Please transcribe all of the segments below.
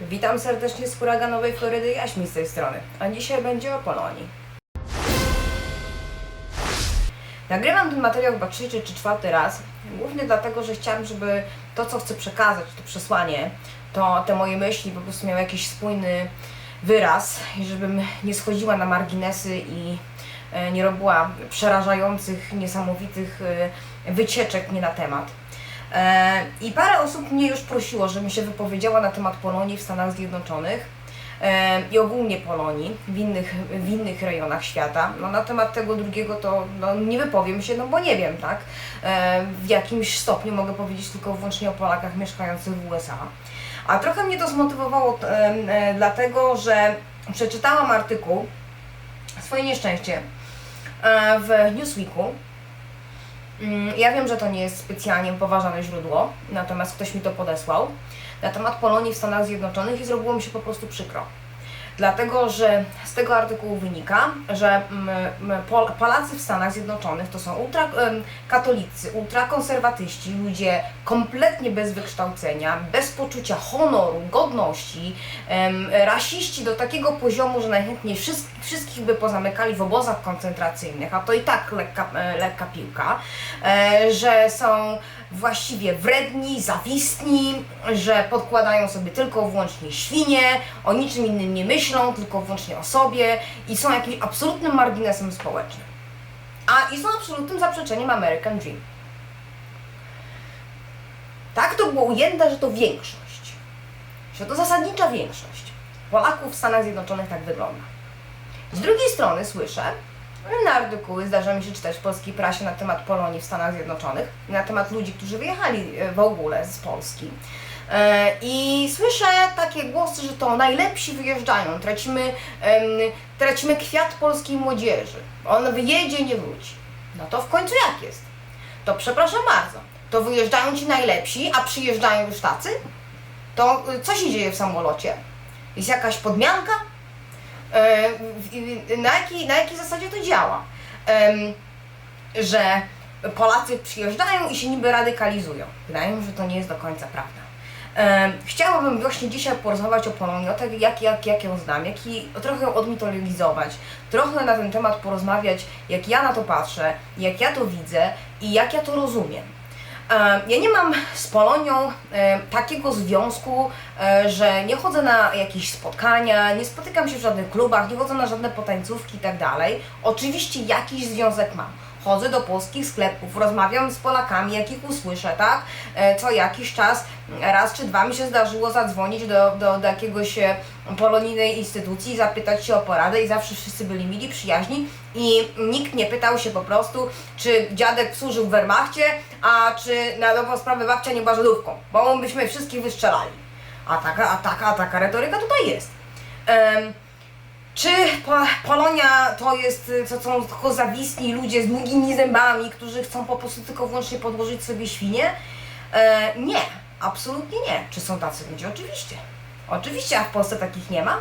Witam serdecznie z huraganowej Florydy Jaśmi z tej strony, a dzisiaj będzie o Polonii. Nagrywam ten materiał chyba trzeci czy czwarty raz, głównie dlatego, że chciałam, żeby to, co chcę przekazać, to przesłanie, to te moje myśli po prostu miały jakiś spójny wyraz i żebym nie schodziła na marginesy i e, nie robiła przerażających, niesamowitych e, wycieczek nie na temat. E, I parę osób mnie już prosiło, żebym się wypowiedziała na temat Polonii w Stanach Zjednoczonych e, i ogólnie Polonii w innych, w innych rejonach świata. No, na temat tego drugiego to no, nie wypowiem się, no bo nie wiem, tak? E, w jakimś stopniu mogę powiedzieć tylko wyłącznie o Polakach mieszkających w USA. A trochę mnie to zmotywowało dlatego, że przeczytałam artykuł, swoje nieszczęście, w Newsweeku, Ja wiem, że to nie jest specjalnie poważane źródło, natomiast ktoś mi to podesłał na temat Polonii w Stanach Zjednoczonych i zrobiło mi się po prostu przykro. Dlatego, że z tego artykułu wynika, że mm, mm, Pol- Polacy w Stanach Zjednoczonych to są ultrakatolicy, ultrakonserwatyści, ludzie kompletnie bez wykształcenia, bez poczucia honoru, godności, rasiści do takiego poziomu, że najchętniej wszystkich, wszystkich by pozamykali w obozach koncentracyjnych, a to i tak lekka, e, lekka piłka, e, że są właściwie wredni, zawistni, że podkładają sobie tylko wyłącznie świnie, o niczym innym nie myślą, tylko wyłącznie o sobie i są jakimś absolutnym marginesem społecznym. A i są absolutnym zaprzeczeniem American Dream. Tak to było ujęte, że to większość, że to zasadnicza większość Polaków w Stanach Zjednoczonych tak wygląda. Z drugiej strony słyszę, Inne artykuły zdarza mi się czytać w polskiej prasie na temat Polonii w Stanach Zjednoczonych, na temat ludzi, którzy wyjechali e, w ogóle z Polski. E, I słyszę takie głosy, że to najlepsi wyjeżdżają, tracimy, tracimy kwiat polskiej młodzieży. On wyjedzie, nie wróci. No to w końcu jak jest? To przepraszam bardzo, to wyjeżdżają ci najlepsi, a przyjeżdżają już tacy? To y, co się dzieje w samolocie? Jest jakaś podmianka? Na jakiej, na jakiej zasadzie to działa? Że Polacy przyjeżdżają i się niby radykalizują. Wydaje mi się, że to nie jest do końca prawda. Chciałabym właśnie dzisiaj porozmawiać o Polonii, o tym, jak, jak, jak ją znam, jak i trochę ją odmitologizować, trochę na ten temat porozmawiać, jak ja na to patrzę, jak ja to widzę i jak ja to rozumiem. E, Ja nie mam z Polonią e, takiego związku, e, że nie chodzę na jakieś spotkania, nie spotykam się w żadnych klubach, nie chodzę na żadne potańcówki i tak dalej. Oczywiście jakiś związek mam. Chodzę do polskich sklepów, rozmawiam z Polakami, jak ich usłyszę, tak? E, Co jakiś czas, raz czy dwa mi się zdarzyło zadzwonić do, do, do jakiegoś e, polonijnej instytucji i zapytać się o poradę i zawsze wszyscy byli mili, przyjaźni i nikt nie pytał się po prostu, czy dziadek służył w Wehrmachcie, a czy na dobrą sprawę babcia nie była Żydówką, bo byśmy wszystkich wystrzelali. A taka, a taka, a taka retoryka tutaj jest. Em, czy po, Polonia to jest, y, to są tylko zawistni ludzie z długimi zębami, którzy chcą po prostu tylko wyłącznie podłożyć sobie świnie? E, nie, absolutnie nie. Czy są tacy ludzie? Oczywiście. Oczywiście, a w Polsce takich nie ma.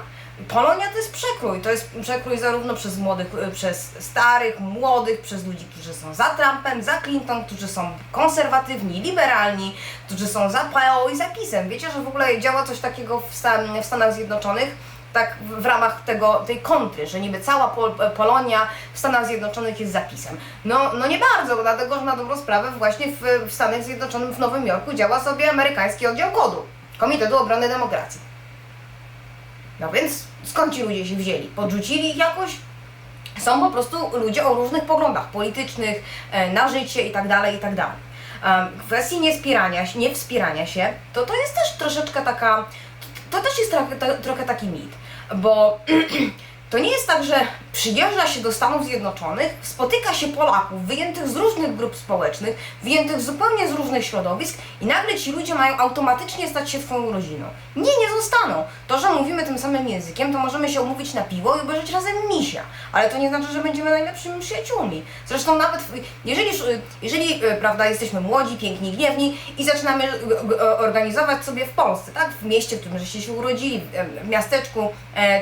Polonia to jest przekrój. To jest przekrój zarówno przez młodych, y, przez starych, młodych, przez ludzi, którzy są za Trumpem, za Clinton, którzy są konserwatywni, liberalni, którzy są za PO i za PiSem. Wiecie, że w ogóle działa coś takiego w, Stan- w Stanach Zjednoczonych? Tak w ramach tego, tej kontry, że niby cała Pol Polonia w Stanach Zjednoczonych jest zapisem. No, no nie bardzo, dlatego że na dobrą sprawę właśnie w, w Stanach Zjednoczonych w Nowym Jorku działa sobie amerykański oddział kodu Komitetu Obrony Demokracji. No więc skąd ci ludzie się wzięli? Podrzucili ich jakoś? Są po prostu ludzie o różnych poglądach politycznych, e, na życie i tak dalej, i tak W kwestii niespierania, się- niewspierania się, to to jest też troszeczkę taka, to też jest trochę, trochę taki mit, bo to nie jest tak, że przyjeżdża się do Stanów Zjednoczonych, spotyka się Polaków wyjętych z różnych grup społecznych, wyjętych zupełnie z różnych środowisk i nagle ci ludzie mają automatycznie stać się twoją rodziną. Nie, nie zostaną. To, że mówimy tym samym językiem, to możemy się umówić na piwo i obejrzeć razem misia, ale to nie znaczy, że będziemy najlepszymi przyjaciółmi. Zresztą nawet, jeżeli, jeżeli e, prawda, jesteśmy młodzi, piękni, gniewni i zaczynamy e, e, organizować sobie w Polsce, tak, w mieście, w którym żeście się urodzili, w, miasteczku,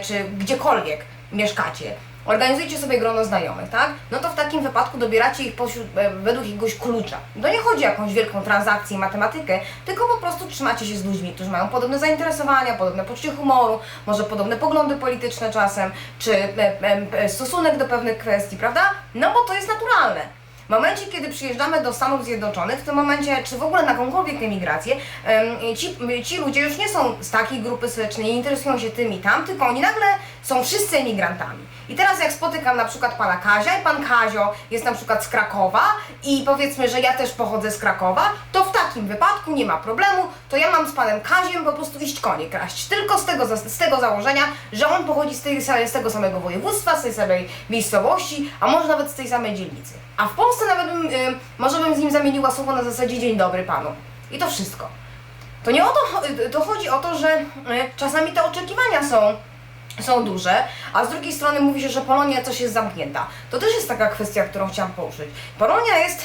czy gdziekolwiek mieszkacie, Organizujecie sobie grono znajomych, tak? No to w takim wypadku dobieracie ich pośród, e, według jakiegoś klucza. To nie chodzi o jakąś wielką transakcję, matematykę, tylko po prostu trzymacie się z ludźmi, którzy mają podobne zainteresowania, podobne poczucie humoru, może podobne poglądy polityczne czasem, czy e, e, stosunek do pewnych kwestii, prawda? No bo to jest naturalne. W momencie, kiedy przyjeżdżamy do Stanów Zjednoczonych, w tym momencie, czy w ogóle na jakąkolwiek emigrację, em, ci, ci ludzie już nie są z takiej grupy społecznej, nie interesują się tym i tam, tylko oni nagle są wszyscy emigrantami. I teraz jak spotykam na przykład pana Kazia i pan Kazio jest na przykład z Krakowa i powiedzmy, że ja też pochodzę z Krakowa, to w takim wypadku nie ma problemu, to ja mam z panem Kaziem po prostu iść konie kraść. Tylko z tego, z tego założenia, że on pochodzi z, tej, z tego samego województwa, z tej samej miejscowości, a może nawet z tej samej dzielnicy. A w Polsce nawet bym, y, może bym z nim zamieniła słowo na zasadzie dzień dobry panu. I to wszystko. To nie o to, to chodzi o to, że y, czasami te oczekiwania są są duże, a z drugiej strony mówi się, że Polonia coś jest zamknięta. To też jest taka kwestia, którą chciałam poruszyć. Polonia jest,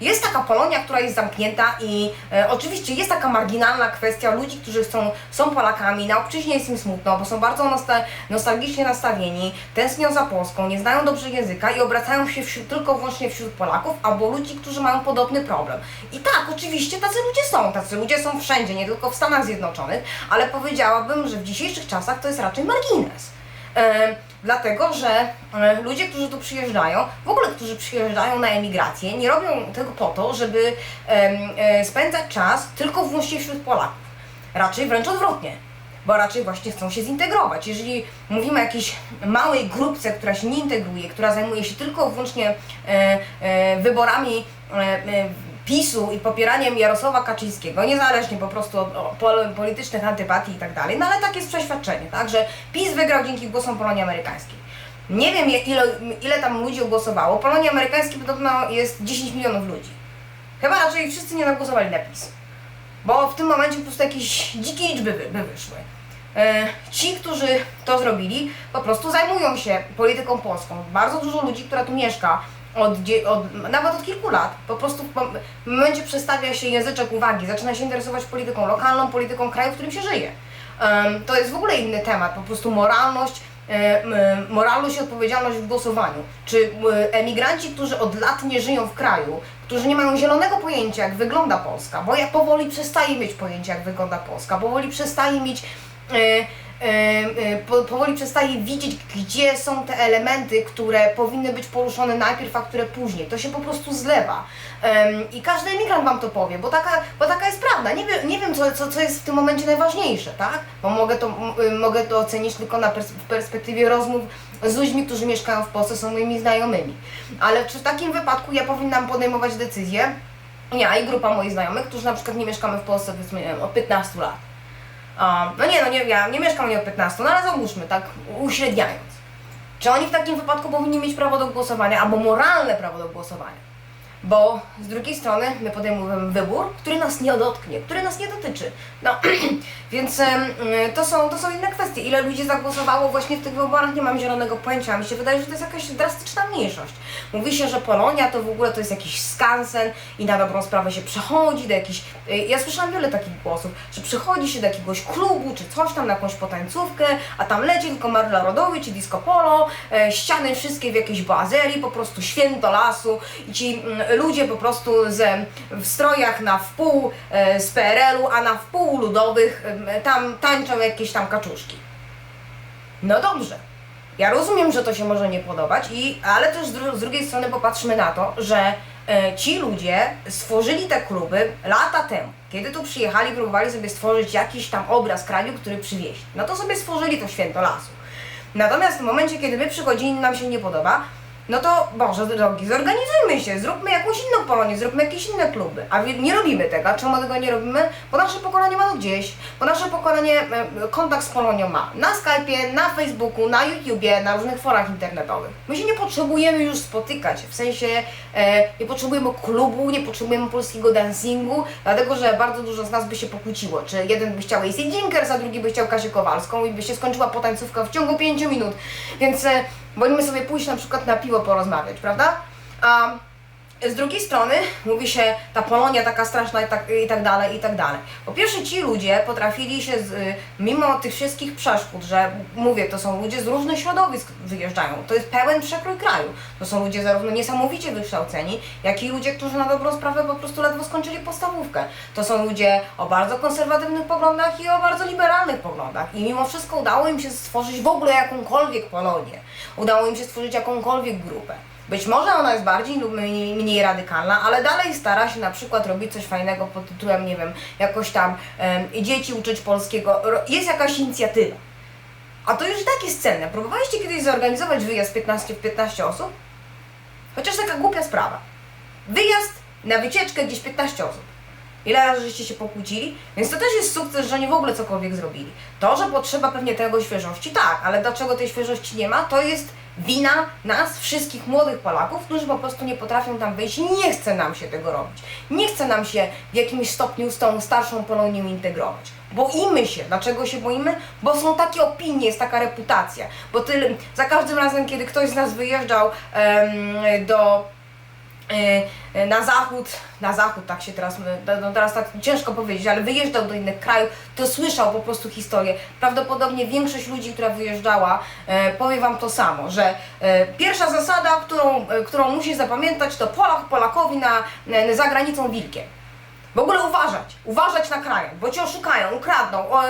jest taka Polonia, która jest zamknięta i e, oczywiście jest taka marginalna kwestia ludzi, którzy chcą, są Polakami, na obczyźnie jest im smutno, bo są bardzo nosta, nostalgicznie nastawieni, tęsknią za Polską, nie znają dobrze języka i obracają się wśród, tylko wyłącznie wśród Polaków albo ludzi, którzy mają podobny problem. I tak, oczywiście tacy ludzie są, tacy ludzie są wszędzie, nie tylko w Stanach Zjednoczonych, ale powiedziałabym, że w dzisiejszych czasach to jest raczej margines. E, dlatego, że e, ludzie, którzy tu przyjeżdżają, w ogóle którzy przyjeżdżają na emigrację, nie robią tego po to, żeby e, spędzać czas tylko wyłącznie wśród Polaków. Raczej wręcz odwrotnie, bo raczej właśnie chcą się zintegrować. Jeżeli mówimy o jakiejś małej grupce, która się nie integruje, która zajmuje się tylko wyłącznie wyborami PiSu i popieraniem Jarosława Kaczyńskiego, niezależnie po prostu od od pol- politycznych antypatii i tak dalej, no ale takie jest przeświadczenie, tak, że PiS wygrał dzięki głosom Polonii Amerykańskiej. Nie wiem ile, ile tam ludzi głosowało, Polonii Amerykańskiej podobno jest 10 milionów ludzi. Chyba raczej wszyscy nie zagłosowali na PiS. Bo w tym momencie po prostu jakieś dzikie liczby by, by wyszły. E, ci, którzy to zrobili, po prostu zajmują się polityką polską. Bardzo dużo ludzi, która tu mieszka, od, od, nawet od kilku lat, po prostu w momencie przestawia się języczek uwagi, zaczyna się interesować polityką lokalną, polityką kraju, w którym się żyje. Em, to jest w ogóle inny temat, po prostu moralność, e, moralność i odpowiedzialność w głosowaniu. Czy m, emigranci, którzy od lat nie żyją w kraju, którzy nie mają zielonego pojęcia, jak wygląda Polska, bo ja powoli przestaję mieć pojęcie, jak wygląda Polska, powoli przestaję mieć, e, e, e, powoli przestaję widzieć, gdzie są te elementy, które powinny być poruszone najpierw, a które później. To się po prostu zlewa. I każdy emigrant Wam to powie, bo taka, bo taka jest prawda. Nie, nie wiem, co, co, co jest w tym momencie najważniejsze, tak? Bo mogę to, y, mogę to ocenić tylko na pers- perspektywie rozmów z ludźmi, którzy mieszkają w Polsce, są moimi znajomymi. Ale czy w takim wypadku ja powinnam podejmować decyzję, ja i grupa moich znajomych, którzy na przykład nie mieszkamy w Polsce powiedzmy nie wiem, od 15 lat. Um, no nie, no nie, ja nie mieszkam nie od 15, no ale załóżmy, tak uśredniając. Czy oni w takim wypadku powinni mieć prawo do głosowania, albo moralne prawo do głosowania? Bo z drugiej strony my podejmujemy wybór, który nas nie dotknie, który nas nie dotyczy. No, więc y, to, są, to są inne kwestie. Ile ludzi zagłosowało właśnie w tych wyborach, nie mam zielonego pojęcia. Mi się wydaje, że to jest jakaś drastyczna mniejszość. Mówi się, że Polonia to w ogóle to jest jakiś skansen i na dobrą sprawę się przechodzi do jakichś... y, Ja słyszałam wiele takich głosów, że przychodzi się do jakiegoś klubu czy coś tam na jakąś potańcówkę, a tam leci tylko Marla Rodowicz i disco polo, e, ściany wszystkie w jakiejś bazerii, po prostu święto lasu i ci mm, ludzie po prostu ze, w strojach na wpół e, z PRL-u, a na wpół ludowych tam tańczą jakieś tam kaczuszki. No dobrze. Ja rozumiem, że to się może nie podobać, i, ale też z, dru- z drugiej strony popatrzmy na to, że e, ci ludzie stworzyli te kluby lata temu. Kiedy tu przyjechali, próbowali sobie stworzyć jakiś tam obraz kraju, który przywieźli. No to sobie stworzyli to święto lasu. Natomiast w momencie, kiedy my przychodzimy nam się nie podoba, no to Boże drogi, zorganizujmy się, zróbmy jakąś inną Polonię, zróbmy jakieś inne kluby. A nie robimy tego. A czemu tego nie robimy? Bo nasze pokolenie ma to gdzieś, bo nasze pokolenie e, kontakt z Polonią ma na Skype'ie, na Facebooku, na YouTubie, na różnych forach internetowych. My się nie potrzebujemy już spotykać, w sensie e, nie potrzebujemy klubu, nie potrzebujemy polskiego dancingu, dlatego że bardzo dużo z nas by się pokłóciło. Czy jeden by chciał AC Jinkers, a drugi by chciał Kasię Kowalską i by się skończyła potańcówka w ciągu 5 minut. Więc e, wolimy sobie pójść na przykład na piwo porozmawiać, prawda? Z drugiej strony mówi się ta Polonia taka straszna i tak, i tak dalej, i tak dalej. Po pierwsze ci ludzie potrafili się, z, y, mimo tych wszystkich przeszkód, że mówię, to są ludzie z różnych środowisk wyjeżdżają, to jest pełen przekrój kraju. To są ludzie zarówno niesamowicie wykształceni, jak i ludzie, którzy na dobrą sprawę po prostu ledwo skończyli podstawówkę. To są ludzie o bardzo konserwatywnych poglądach i o bardzo liberalnych poglądach. I mimo wszystko udało im się stworzyć w ogóle jakąkolwiek Polonię. Udało im się stworzyć jakąkolwiek grupę. Być może ona jest bardziej lub mniej, mniej radykalna, ale dalej stara się na przykład robić coś fajnego pod tytułem, nie wiem, jakoś tam em, dzieci uczyć polskiego. Jest jakaś inicjatywa. A to już i tak jest cenne. Próbowaliście kiedyś zorganizować wyjazd 15 w 15 osób? Chociaż taka głupia sprawa. Wyjazd na wycieczkę gdzieś 15 osób. Ile razy żeście się pokłócili? Więc to też jest sukces, że oni w ogóle cokolwiek zrobili. To, że potrzeba pewnie tego świeżości, tak, ale dlaczego tej świeżości nie ma, to jest wina nas, wszystkich młodych Polaków, którzy po prostu nie potrafią tam wyjść i nie chce nam się tego robić. Nie chce nam się w jakimś stopniu z tą starszą Polonią integrować. Boimy się. Dlaczego się boimy? Bo są takie opinie, jest taka reputacja. Bo tyle, za każdym razem, kiedy ktoś z nas wyjeżdżał do na zachód, na zachód tak się teraz, no teraz tak ciężko powiedzieć, ale wyjeżdżał do innych krajów, to słyszał po prostu historię. Prawdopodobnie większość ludzi, która wyjeżdżała, e, powie Wam to samo, że pierwsza zasada, którą, którą musi zapamiętać, to Polak Polakowi na, za granicą wilkiem. W ogóle uważać, uważać na krajach, bo cię oszukają, ukradną,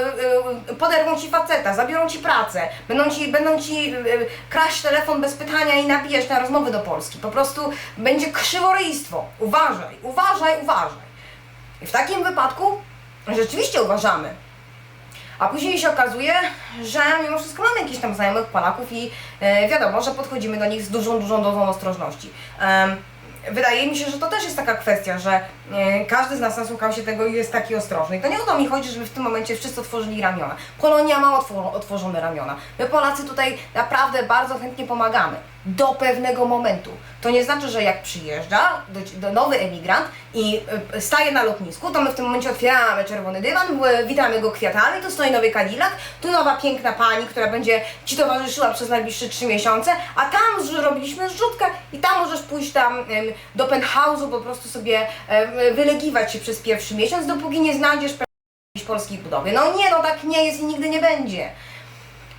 y, y, poderwą ci faceta, zabiorą ci pracę, będą ci, będą ci y, kraść telefon bez pytania i nabijać na rozmowy do Polski. Po prostu będzie krzyworyjstwo. Uważaj, uważaj, uważaj. I w takim wypadku rzeczywiście uważamy. A później się okazuje, że mimo wszystko mamy jakichś tam znajomych Polaków i e, wiadomo, że podchodzimy do nich z dużą, dużą dozą ostrożności. Wydaje mi się, że to też jest taka kwestia, że e, każdy z nas nasłuchał się tego i jest taki ostrożny. I to nie o to mi chodzi, żeby w tym momencie wszyscy otworzyli ramiona. Polonia ma otwor- otworzone ramiona. My Polacy tutaj naprawdę bardzo chętnie pomagamy. Do pewnego momentu. To nie znaczy, że jak przyjeżdża do, do nowy emigrant i y, staje na lotnisku, to my w tym momencie otwieramy czerwony dywan, y, witamy go kwiatami, tu stoi nowy Cadillac, tu nowa piękna pani, która będzie Ci towarzyszyła przez najbliższe trzy miesiące, a tam z- robiliśmy zrzutkę i tam możesz pójść tam ym, do penthouse'u, po prostu sobie em, wylegiwać się przez pierwszy miesiąc, dopóki nie znajdziesz jakiejś polskiej budowy. No nie, no tak nie jest i nigdy nie będzie.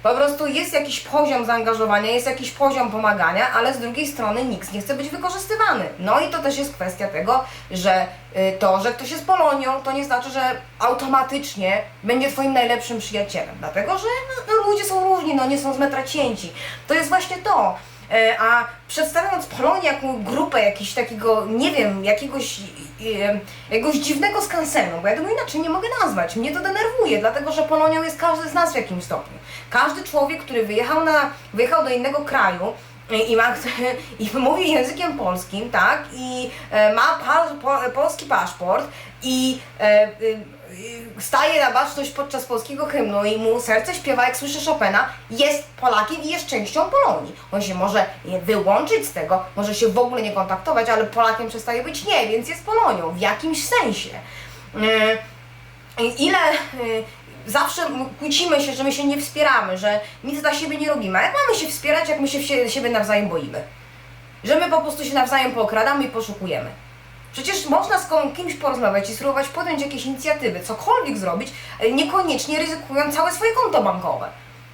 Po prostu jest jakiś poziom zaangażowania, jest jakiś poziom pomagania, ale z drugiej strony nikt nie chce być wykorzystywany. No i to też jest kwestia tego, że y, to, że ktoś jest Polonią, to nie znaczy, że automatycznie będzie Twoim najlepszym przyjacielem. Dlatego, że no, no, ludzie są różni, no nie są z metra cięci. To jest właśnie to. E, A przedstawiając Polonię jako grupę jakiegoś takiego, nie wiem, jakiegoś, e, jakiegoś dziwnego skansenu, bo ja tego inaczej nie mogę nazwać. Mnie to denerwuje, dlatego że Polonią jest każdy z nas w jakimś stopniu. Każdy człowiek, który wyjechał, na, wyjechał do innego kraju, e, i, ma, i mówi językiem polskim, tak, i ma pa, po, polski paszport i e, y, staje na baczność podczas polskiego hymnu i mu serce śpiewa, jak słyszy Chopina, jest Polakiem i jest częścią Polonii. On się może wyłączyć z tego, może się w ogóle nie kontaktować, ale Polakiem przestaje być nie, więc jest Polonią w jakimś sensie. Y, ile y, zawsze kłócimy się, że my się nie wspieramy, że nic dla siebie nie robimy. A jak mamy się wspierać, jak my się siebie nawzajem boimy? Że my po prostu się nawzajem pookradamy i poszukujemy. Przecież można z kimś porozmawiać i spróbować podjąć jakieś inicjatywy, cokolwiek zrobić, e, niekoniecznie ryzykując całe swoje konto bankowe.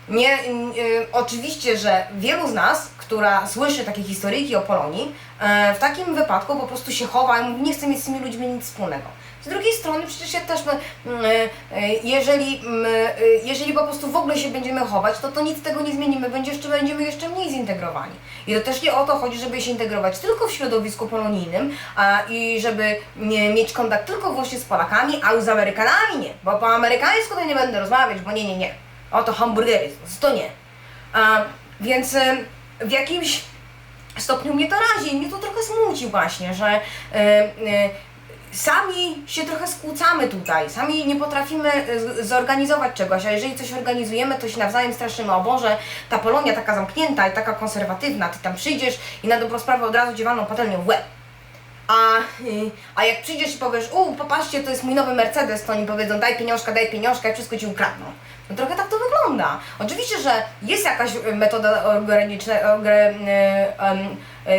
Nie, y, oczywiście, że wielu z nas, która słyszy takie historyjki o Polonii, e, w takim wypadku po prostu się chowa i mówi, nie chce mieć z tymi ludźmi nic wspólnego. Z drugiej strony przecież jak też my, mm, e, e, jeżeli, mm, e, jeżeli po prostu w ogóle się będziemy chować, to to nic tego nie zmienimy, będzie jeszcze, będziemy jeszcze mniej zintegrowani. I to też nie o to chodzi, żeby się integrować tylko w środowisku polonijnym a, i żeby nie, mieć kontakt tylko właśnie z Polakami, a z Amerykanami nie, bo po amerykańsku to nie będę rozmawiać, bo nie, nie, nie. Oto hamburgery, to nie. A, więc w jakimś stopniu mnie to razi i mnie to trochę smuci właśnie, że sami się trochę skłócamy tutaj, sami nie potrafimy e, zorganizować czegoś, a jeżeli coś organizujemy, to się nawzajem straszymy, o Boże, ta Polonia taka zamknięta i taka konserwatywna, ty tam przyjdziesz i na dobrą sprawę od razu dziewalną patelnią w łeb. A, a jak przyjdziesz i powiesz, u, popatrzcie, to jest mój nowy Mercedes, to oni powiedzą, daj pieniążka, daj pieniążka i wszystko ci ukradną. No trochę tak to wygląda. Oczywiście, że jest jakaś metoda organiczna,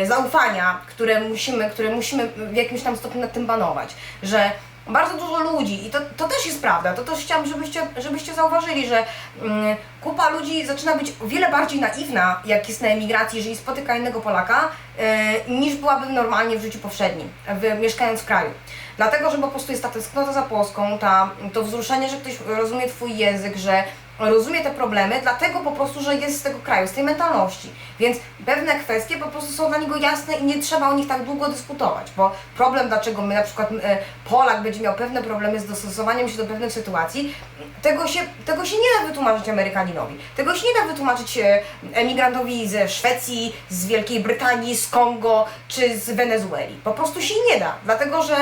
zaufania, które musimy, które musimy w jakimś tam stopniu nad tym panować, że bardzo dużo ludzi, i to, to też jest prawda, to też chciałam, żebyście, żebyście zauważyli, że mm, kupa ludzi zaczyna być o wiele bardziej naiwna, jak jest na emigracji, jeżeli spotyka innego Polaka, e, niż byłaby normalnie w życiu powszednim, w, mieszkając w kraju. Dlatego, że po prostu jest ta tęsknota za Polską, ta, to wzruszenie, że ktoś rozumie Twój język, że rozumie te problemy, dlatego po prostu, że jest z tego kraju, z tej mentalności. Więc pewne kwestie po prostu są dla niego jasne i nie trzeba o nich tak długo dyskutować, bo problem, dlaczego my na przykład e, Polak będzie miał pewne problemy z dostosowaniem się do pewnych sytuacji, tego się, tego się nie da wytłumaczyć Amerykaninowi. Tego się nie da wytłumaczyć e, emigrantowi ze Szwecji, z Wielkiej Brytanii, z Kongo czy z Wenezueli. Po prostu się nie da, dlatego że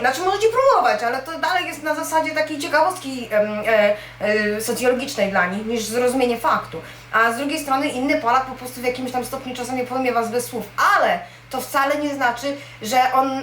Znaczy możecie próbować, ale to dalej jest na zasadzie takiej ciekawostki e, e, socjologicznej dla nich niż zrozumienie faktu. A z drugiej strony inny Polak po prostu w jakimś tam stopniu czasami pojmie was bez słów, ale to wcale nie znaczy, że on,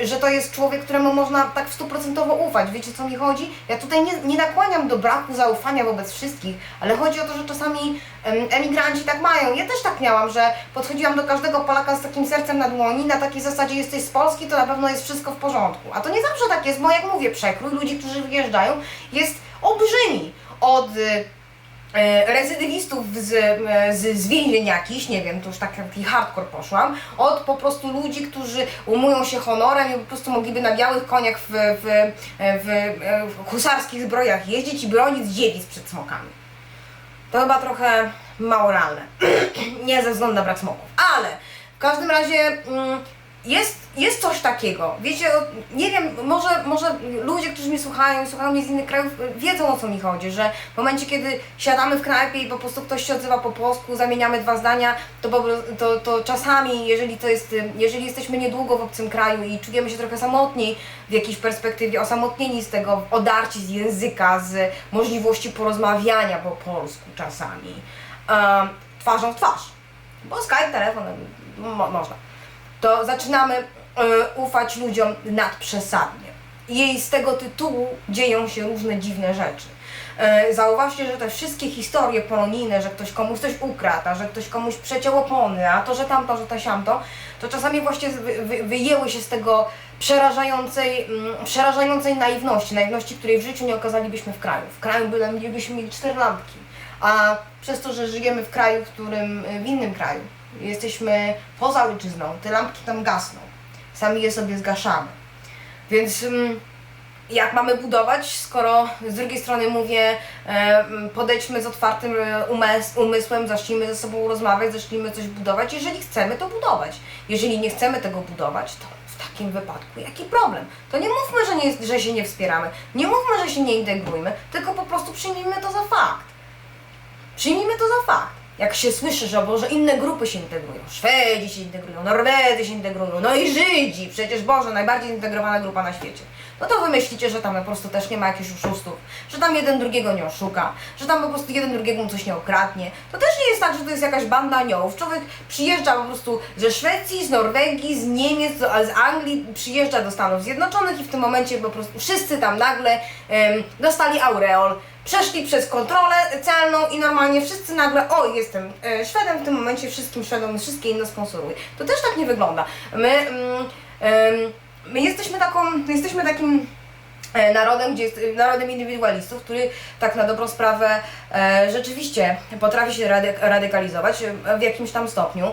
y, że to jest człowiek, któremu można tak w stuprocentowo ufać. Wiecie co mi chodzi? Ja tutaj nie, nie nakłaniam do braku zaufania wobec wszystkich, ale chodzi o to, że czasami em, emigranci tak mają. Ja też tak miałam, że podchodziłam do każdego Polaka z takim sercem na dłoni, na takiej zasadzie jesteś z Polski, to na pewno jest wszystko w porządku. A to nie zawsze tak jest, bo jak mówię, przekrój ludzi, którzy wyjeżdżają jest olbrzymi. Od y, e, rezydywistów z, e, z, z więzień jakichś, nie wiem, to już tak taki hardcore poszłam, od po prostu ludzi, którzy umują się honorem i po prostu mogliby na białych koniach w, w, w, w husarskich zbrojach jeździć i bronić dziewic przed smokami. To chyba trochę mało realne. nie ze względu na brak smoków. Ale w każdym razie mm, jest, jest coś takiego. Wiecie, o- nie wiem, może, może ludzie, którzy mnie słuchają, słuchają mnie z innych krajów, wiedzą o co mi chodzi, że w momencie, kiedy siadamy w knajpie i po prostu ktoś się odzywa po polsku, zamieniamy dwa zdania, to, to, to czasami, jeżeli to jest, jeżeli jesteśmy niedługo w obcym kraju i czujemy się trochę samotni w jakiejś perspektywie, osamotnieni z tego, odarci z języka, z możliwości porozmawiania po polsku czasami, em, twarzą w twarz, bo Skype, telefon, mo, można to zaczynamy e, ufać ludziom nadprzesadnie. I z tego tytułu dzieją się różne dziwne rzeczy. E, zauważcie, że te wszystkie historie polonijne, że ktoś komuś coś ukradł, a że ktoś komuś przeciął opony, a to, że tamto, że to siamto, to czasami właśnie wy, wy, wyjęły się z tego przerażającej, mm, przerażającej naiwności, naiwności, której w życiu nie okazalibyśmy w kraju. W kraju by, mielibyśmy mieli cztery lampki, a przez to, że żyjemy w kraju, w którym, w innym kraju, jesteśmy poza ojczyzną, te lampki tam gasną. Sami je sobie zgaszamy. Więc mm, jak mamy budować, skoro z drugiej strony mówię, e, podejdźmy z otwartym e, umys umysłem, zacznijmy ze sobą rozmawiać, zacznijmy coś budować. Jeżeli chcemy, to budować. Jeżeli nie chcemy tego budować, to w takim wypadku jaki problem? To nie mówmy, że, nie, że się nie wspieramy, nie mówmy, że się nie integrujmy, tylko po prostu przyjmijmy to za fakt. Przyjmijmy to za fakt. Jak się słyszy, że Boże, inne grupy się integrują, Szwedzi się integrują, Norwedzy się integrują, no i Żydzi, przecież Boże, najbardziej zintegrowana grupa na świecie. No to wy myślicie, że tam po prostu też nie ma jakichś oszustów, że tam jeden drugiego nie oszuka, że tam po prostu jeden drugiego coś nie okradnie. To też nie jest tak, że to jest jakaś banda aniołów. Człowiek przyjeżdża po prostu ze Szwecji, z Norwegii, z Niemiec, z Anglii, przyjeżdża do Stanów Zjednoczonych i w tym momencie po prostu wszyscy tam nagle em, dostali aureol przeszli przez kontrolę celną i normalnie wszyscy nagle, o jestem e, Szwedem w tym momencie, wszystkim Szwedom, wszystkie inne sponsoruję. To też tak nie wygląda. My, mm, my jesteśmy taką, jesteśmy takim e, narodem, gdzie jest narodem indywidualistów, który tak na dobrą sprawę e, rzeczywiście potrafi się rady, radykalizować e, w jakimś tam stopniu.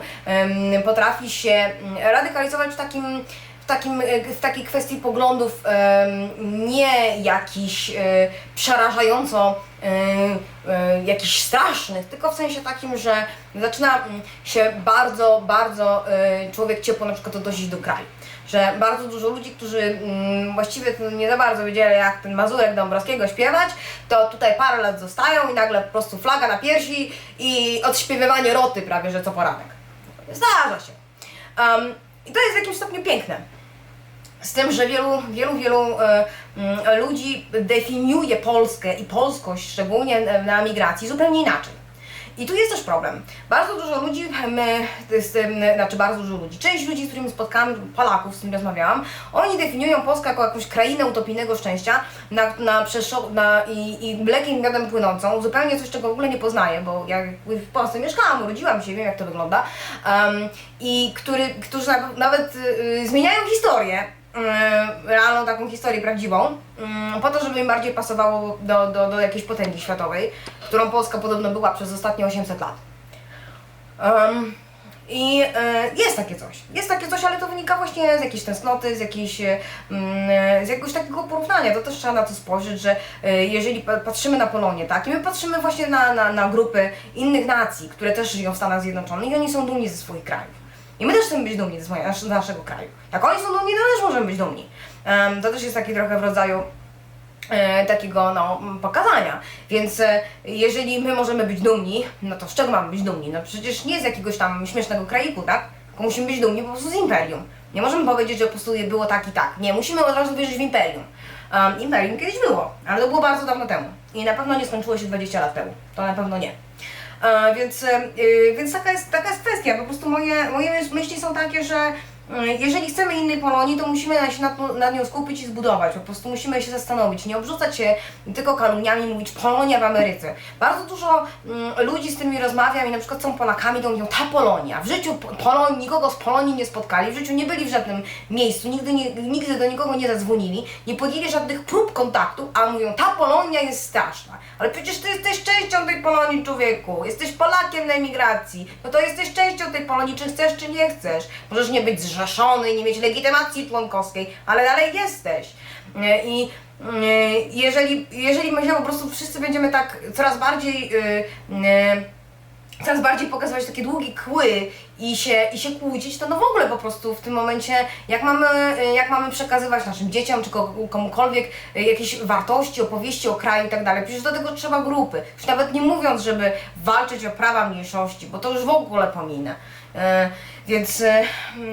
Potrafi się mm, radykalizować w takim takim, e, w takiej kwestii poglądów nie jakichś e, przerażająco e, jakichś strasznych, tylko w sensie takim, że zaczyna mm, się bardzo, bardzo człowiek ciepło na przykład odnosić do kraju. Że bardzo dużo ludzi, którzy mm, właściwie nie za bardzo wiedzieli jak ten Mazurek Dąbrowskiego śpiewać, to tutaj parę lat zostają i nagle po prostu flaga na piersi i odśpiewywanie roty prawie, że co poranek. Zdarza się. Um, I to jest w jakimś stopniu piękne. Z tym, że wielu, wielu, wielu e, mm, ludzi definiuje Polskę i polskość, szczególnie na migracji, zupełnie inaczej. I tu jest też problem. Bardzo dużo ludzi, my, jest, em, znaczy bardzo dużo ludzi, część ludzi, z którymi spotkałam, Polaków, z którymi rozmawiałam, oni definiują Polskę jako jakąś krainę utopijnego szczęścia na, na, na i, i mlekiem miodem płynącą, zupełnie coś, czego w ogóle nie poznaję, bo ja w Polsce mieszkałam, urodziłam się, wiem jak to wygląda, um, i który, którzy na, nawet y, y, zmieniają historię, realną taką historię prawdziwą, y, po to, żeby im bardziej pasowało do, do, do jakiejś potęgi światowej, którą Polska podobno była przez ostatnie 800 lat. Um, I e, jest takie coś. Jest takie coś, ale to wynika właśnie z jakiejś tęsknoty, z, jakiejś, e, mm, z jakiegoś takiego porównania. To też trzeba na to spojrzeć, że e, jeżeli pa- patrzymy na Polonię, tak, i my patrzymy właśnie na, na, na grupy innych nacji, które też żyją w Stanach Zjednoczonych i oni są dumni ze swoich krajów. I my też chcemy być dumni nasz- z naszego kraju. Jak oni są dumni, to też możemy być dumni. Em, to też jest taki trochę w rodzaju e, takiego no, pokazania. Więc e, jeżeli my możemy być dumni, no to z czego mamy być dumni? No przecież nie z jakiegoś tam śmiesznego kraiku, tak? Tylko musimy być dumni po prostu z imperium. Nie możemy powiedzieć, że po prostu było tak i tak. Nie, musimy od razu wierzyć w imperium. Um, imperium kiedyś było, ale to było bardzo dawno temu. I na pewno nie skończyło się 20 lat temu. To na pewno nie. E, więc, e, y, więc taka, jest, taka jest kwestia. Po prostu moje, moje myśl- myśli są takie, że e, jeżeli chcemy innej Polonii, to musimy się nad, nad nią skupić i zbudować. Po prostu musimy się zastanowić, nie obrzucać się tylko kalumniami, mówić Polonia w Ameryce. Bardzo dużo mm, ludzi, z którymi rozmawiam i na przykład są Polakami, to mówią ta Polonia. W życiu Po- Polonii, nikogo z Polonii nie spotkali, w życiu nie byli w żadnym miejscu, nigdy, nie, nigdy do nikogo nie zadzwonili, nie podjęli żadnych prób kontaktu, a mówią ta Polonia jest straszna. Ale przecież ty jesteś częścią tej Polonii, człowieku. Jesteś Polakiem na emigracji. No to jesteś częścią tej Polonii, czy chcesz, czy nie chcesz. Możesz nie być zrzeszony, nie mieć legitymacji członkowskiej, ale dalej jesteś. E, I e, jeżeli, jeżeli my się po prostu wszyscy będziemy tak coraz bardziej y, coraz bardziej pokazywać takie długie kły i się, i się kłócić, to no w ogóle po prostu w tym momencie, jak mamy, jak mamy przekazywać naszym dzieciom czy ko- komukolwiek jakieś wartości, opowieści o kraju i tak dalej, przecież do tego trzeba grupy. Już nawet nie mówiąc, żeby walczyć o prawa mniejszości, bo to już w ogóle pominę. Więc, e,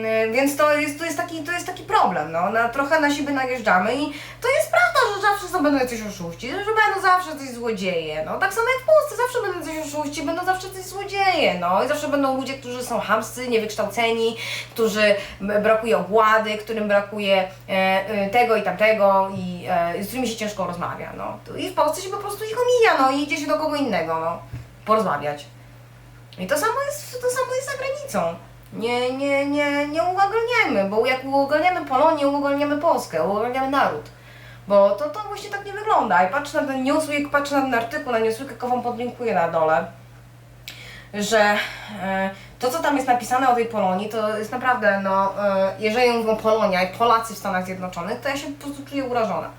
e, więc to, jest, to, jest taki, to jest taki problem, no. Na, trochę na siebie najeżdżamy i to jest prawda, że zawsze są będą jacyś oszuści, że będą zawsze coś złodzieje, no. Tak samo jak w Polsce, zawsze będą coś oszuści, będą zawsze coś złodzieje, no. I zawsze będą ludzie, którzy są chamscy, niewykształceni, którzy brakuje ogłady, którym brakuje e, e, tego i tamtego i e, z którymi się ciężko rozmawia, no. I w Polsce się po prostu ich omija, no i idzie się do kogo innego, no. Porozmawiać. I to samo jest, to samo jest za granicą. Nie, nie, nie, nie uogólniajmy, bo jak uogólniamy Polonię, uogólniamy Polskę, uogólniamy naród. Bo to, to właśnie tak nie wygląda. I patrzę na ten newsweek, patrzę na ten artykuł na newsweek, jak wam podlinkuję na dole, że e, to, co tam jest napisane o tej Polonii, to jest naprawdę, no, e, jeżeli mówią Polonia i Polacy w Stanach Zjednoczonych, to ja się po prostu czuję urażona.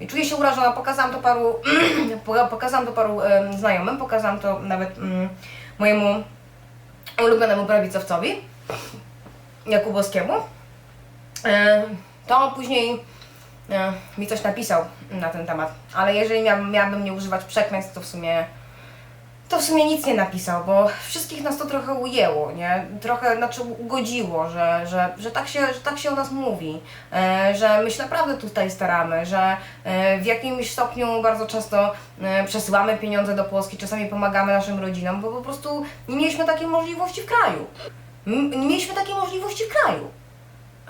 I czuję się urażona, pokazałam to paru, poka- pokazałam to paru znajomym, pokazałam to nawet mm, mojemu ulubionemu prawicowcowi, Jakubowskiemu. E, to później e, mi coś napisał na ten temat, ale jeżeli miałabym, miałabym nie używać przekleństw, to w sumie to w sumie nic nie napisał, bo wszystkich nas to trochę ujęło, nie? Trochę, znaczy ugodziło, że, że, że, tak, się, że tak się o nas mówi, e, że my się naprawdę tutaj staramy, że e, w jakimś stopniu bardzo często e, przesyłamy pieniądze do Polski, czasami pomagamy naszym rodzinom, bo po prostu nie mieliśmy takiej możliwości w kraju. M- Nie mieliśmy takiej możliwości w kraju.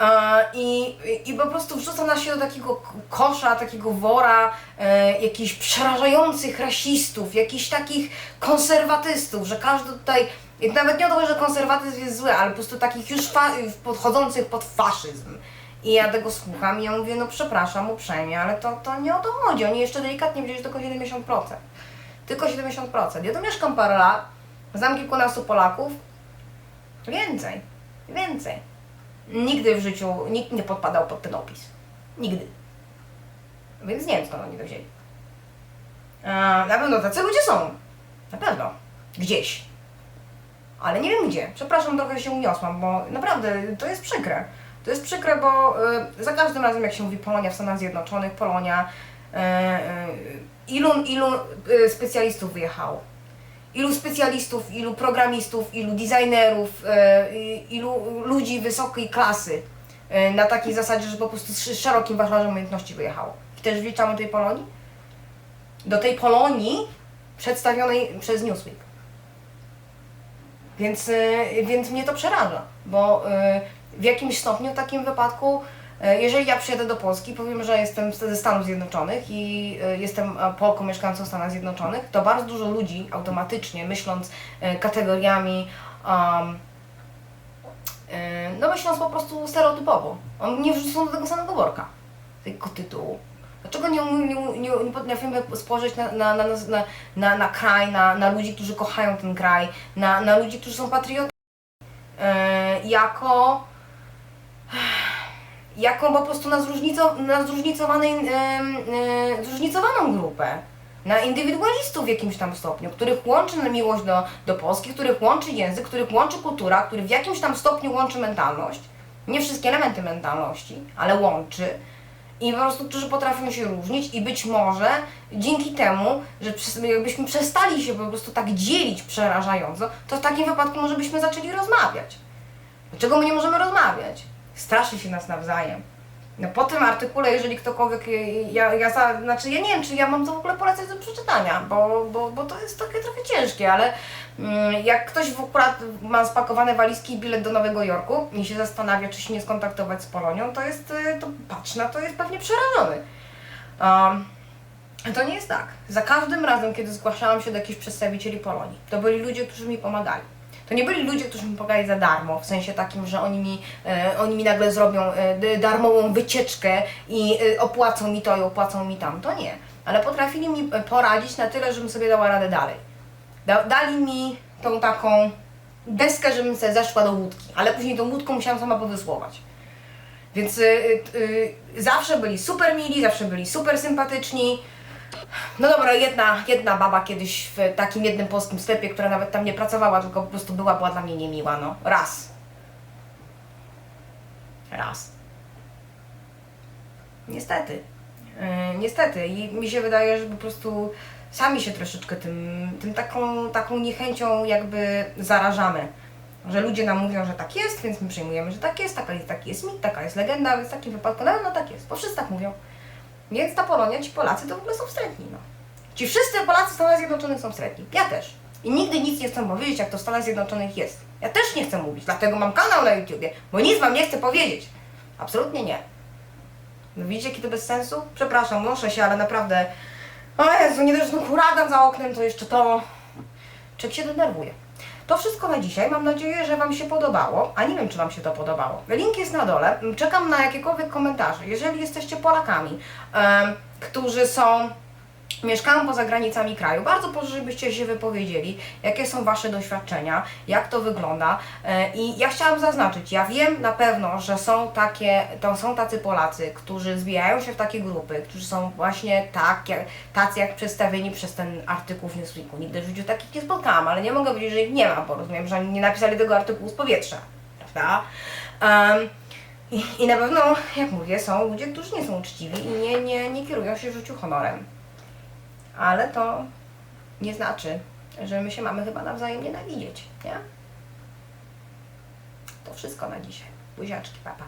E, I, I po prostu wrzuca nas się do takiego kosza, takiego wora e, jakichś przerażających rasistów, jakichś takich konserwatystów, że każdy tutaj, nawet nie o to, że konserwatyzm jest zły, ale po prostu takich już podchodzących pod faszyzm. I ja tego słucham i ja mówię, no przepraszam uprzejmie, ale to, to nie o to chodzi. Oni jeszcze delikatnie wzięli tylko 70%. Tylko 70%. Ja tu mieszkam parę lat, znam kilkunastu Polaków. Więcej. Więcej. Nigdy w życiu nikt nie podpadał pod ten opis. Nigdy. Więc nie wiem skąd oni to wzięli. E, na pewno tacy ludzie są. Na pewno. Gdzieś. Ale nie wiem gdzie. Przepraszam, trochę się uniosłam, bo naprawdę to jest przykre. To jest przykre, bo y, za każdym razem jak się mówi Polonia w Stanach Zjednoczonych, Polonia, y, y, ilu, ilu y, specjalistów wyjechało? Ilu specjalistów, ilu programistów, ilu designerów, y, ilu ludzi wysokiej klasy y, na takiej zasadzie, że po prostu z szerokim wachlarzem umiejętności wyjechało. I też wliczamy tej Polonii? Do tej Polonii przedstawionej przez Newsweek. Więc, y, więc mnie to przeraża, bo w jakimś stopniu w takim wypadku, jeżeli ja przyjadę do Polski, powiem, że jestem ze Stanów Zjednoczonych i y, jestem e, Polką mieszkającą w Stanach Zjednoczonych, to bardzo dużo ludzi automatycznie, myśląc kategoriami, um, no myśląc po prostu stereotypowo, on nie wrzucą do tego samego worka, tego tytułu. Dlaczego nie, nie, nie, nie potrafimy spojrzeć na, na, na, na, na, na kraj, na, na ludzi, którzy kochają ten kraj, na, na ludzi, którzy są patriotami, e, jako, jako po prostu na, zróżnico, na zróżnicowanej, em, e, zróżnicowaną grupę, na indywidualistów w jakimś tam stopniu, których łączy miłość do, do Polski, których łączy język, których łączy kultura, który w jakimś tam stopniu łączy mentalność. Nie wszystkie elementy mentalności, ale łączy i po prostu, którzy potrafią się różnić i być może dzięki temu, że jakbyśmy przestali się po prostu tak dzielić przerażająco, to w takim wypadku może byśmy zaczęli rozmawiać. Dlaczego my nie możemy rozmawiać? Straszy się nas nawzajem. No po tym artykule, jeżeli ktokolwiek, ja, ja za, znaczy ja nie wiem, czy ja mam to w ogóle polecać do przeczytania, bo, bo, bo to jest takie trochę ciężkie, ale mm, jak ktoś w akurat ma spakowane walizki i bilet do Nowego Jorku i się zastanawia, czy się nie skontaktować z Polonią, to jest, y, to patrz na to, jest pewnie przerażony. Um, to nie jest tak. Za każdym razem, kiedy zgłaszałam się do jakichś przedstawicieli Polonii, to byli ludzie, którzy mi pomagali. To nie byli ludzie, którzy mi pomagali za darmo, w sensie takim, że oni mi, e, oni mi nagle zrobią e, darmową wycieczkę i e, opłacą mi to i opłacą mi tamto. Nie. Ale potrafili mi e, poradzić na tyle, żebym sobie dała radę dalej. Da, dali mi tą taką deskę, żebym sobie zeszła do łódki, ale później tą łódką musiałam sama powysłować. Więc y, y, zawsze byli super mili, zawsze byli super sympatyczni. No dobra, jedna, jedna baba kiedyś w takim jednym polskim sklepie, która nawet tam nie pracowała, tylko po prostu była, była dla mnie niemiła, no. Raz. Raz. Niestety. Yy, niestety. I mi się wydaje, że po prostu sami się troszeczkę tym, tym taką, taką niechęcią jakby zarażamy. Że ludzie nam mówią, że tak jest, więc my przyjmujemy, że tak jest, taka jest, taki jest mit, taka jest legenda, więc w takim wypadku, no, no tak jest, bo wszyscy tak mówią. Więc ta Polonia, ci Polacy to w ogóle są wstrętni, no. Ci wszyscy Polacy w Stanach Zjednoczonych są wstrętni. Ja też. I nigdy nic nie chcę powiedzieć, jak to w Stanach Zjednoczonych jest. Ja też nie chcę mówić, dlatego mam kanał na YouTubie, bo nic wam nie chcę powiedzieć. Absolutnie nie. No widzicie, jaki to bez sensu? Przepraszam, noszę się, ale naprawdę... O Jezu, nie dość, że huragan za oknem, to jeszcze to... Czek się denerwuje. To wszystko na dzisiaj. Mam nadzieję, że Wam się podobało, a nie wiem, czy Wam się to podobało. Link jest na dole. Czekam na jakiekolwiek komentarze. Jeżeli jesteście Polakami, em, którzy są mieszkają poza granicami kraju, bardzo proszę, żebyście się wypowiedzieli, jakie są Wasze doświadczenia, jak to wygląda. E, I ja chciałam zaznaczyć, ja wiem na pewno, że są takie, to są tacy Polacy, którzy zbijają się w takie grupy, którzy są właśnie tak, jak, tacy jak przedstawieni przez ten artykuł w Newsweeku. Nigdy w życiu takich nie spotkałam, ale nie mogę powiedzieć, że ich nie ma, bo rozumiem, że oni nie napisali tego artykułu z powietrza, prawda? Em, i, I na pewno, jak mówię, są ludzie, którzy nie są uczciwi i nie, nie, nie kierują się w życiu honorem. Ale to nie znaczy, że my się mamy chyba nawzajem nienawidzieć, nie? To wszystko na dzisiaj. Buziaczki, papa.